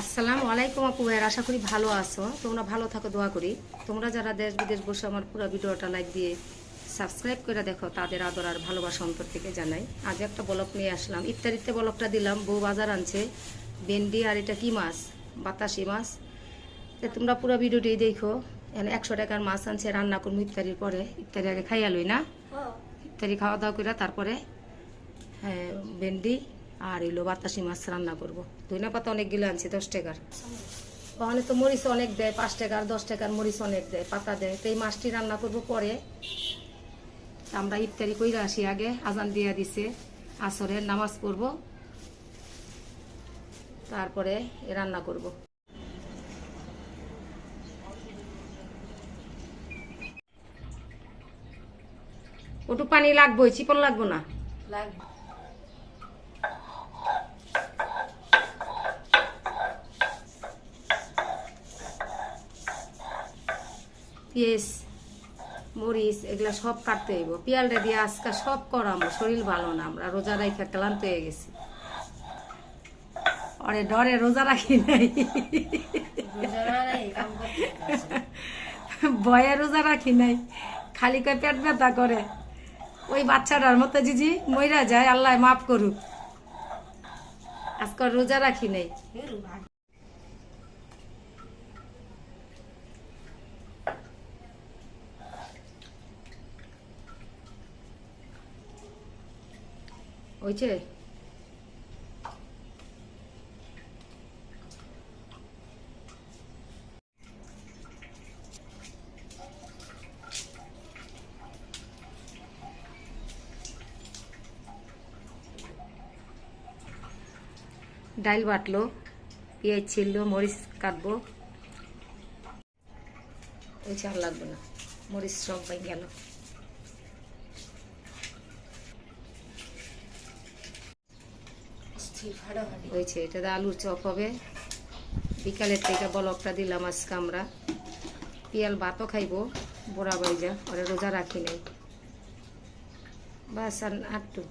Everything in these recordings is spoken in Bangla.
আসসালামু আলাইকুম আপু ভাইয়ের আশা করি ভালো আছো। তোমরা ভালো থাকো দোয়া করি। তোমরা যারা দেশ বিদেশ বসে আমার পুরো ভিডিওটা লাইক দিয়ে সাবস্ক্রাইব করে দেখো তাদের আদর আর ভালোবাসা অন্তর থেকে জানাই। আজ একটা বলক নিয়ে আসলাম। ইফতারিতে বলকটা দিলাম বউ বাজার আনছে। ভেন্ডি আর এটা কি মাছ? বাতাসি মাছ। তো তোমরা পুরো ভিডিওটি দেখো। এখানে একশো টাকার মাছ আনছে রান্না করব ইফতারির পরে। ইফতারি আগে খাইয়া লই না? ইফতারি খাওয়া দাওয়া করে তারপরে হ্যাঁ ভেন্ডি আর এলো বাতাসি মাছ রান্না করব। ধনিয়া পাতা অনেকগুলো আনছি, দশ টাকার। ওখানে তো মরিচ অনেক দেয়, পাঁচ টাকার দশ টাকার মরিচ অনেক দেয়, পাতা দেয়। তো এই মাছটি রান্না করব পরে। আমরা ইফতারি কইরা আসি আগে, আজান দিয়া দিছে, আসরের নামাজ পড়ব। তারপরে রান্না করব। ওটু পানি লাগবো চিপল লাগবো না? লাগবে। পেঁয়াজ, মরিচ, এগুলা সব কাটতে হইব। পিয়ালটা দিয়ে আজকে সব করামো শরীর ভালো না আমরা, রোজা রাখা ক্লান্ত হয়ে গেছি। অরে ডরে, রোজা রাখি নাই। ভয়ে রোজা রাখি নাই, খালি কয় পেট ব্যথা করে। ওই বাচ্চাটার মতো জিজি মইরা যায়, আল্লাহ মাফ করুক। আজকাল রোজা রাখি নাই। হয়েছে ডাল বাটলো, পেঁয়াজ ছিললো মরিচ কাটবো। ওই চাল লাগবে না, মরিচ সব পাই গেল। হয়েছে এটা আলুর চপ হবে। বিকালের থেকে বলকটা দিলাম আজকে আমরা। পিয়াল ভাতও খাইবো বোরা বাইজা ওরা রোজা রাখি নাই। বাস আর আটটু।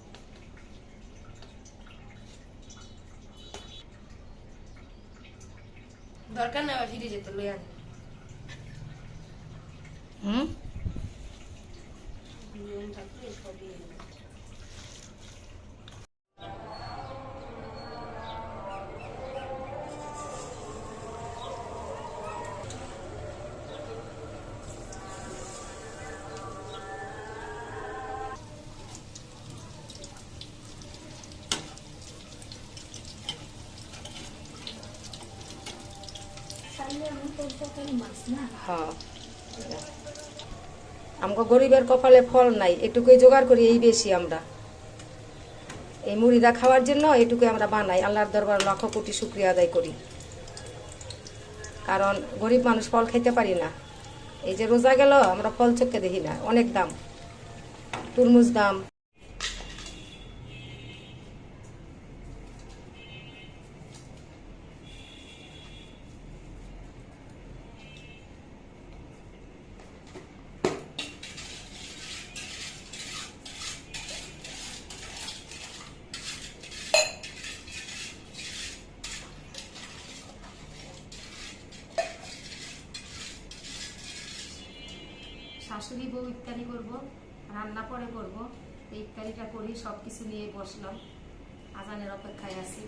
দরকার না ফিরে যেতে লই আনি হুম? হ্যাঁ। গরিবের কপালে ফল নাই, এটুকুই জোগাড় করি, এই বেশি আমরা। এই মুড়িদা খাওয়ার জন্য এটুকুই আমরা বানাই, আল্লাহর দরবার লক্ষ কোটি শুক্রিয়া আদায় করি। কারণ গরিব মানুষ ফল খেতে পারি না। এই যে রোজা গেল, আমরা ফল চোখে দেখি না, অনেক দাম। তরমুজ দাম শাশুড়ি বউ ইত্যাদি করব, রান্না পরে করব, এই ইত্যাদিটা করি সব কিছু নিয়ে বসলাম। আজানের অপেক্ষায় আছি।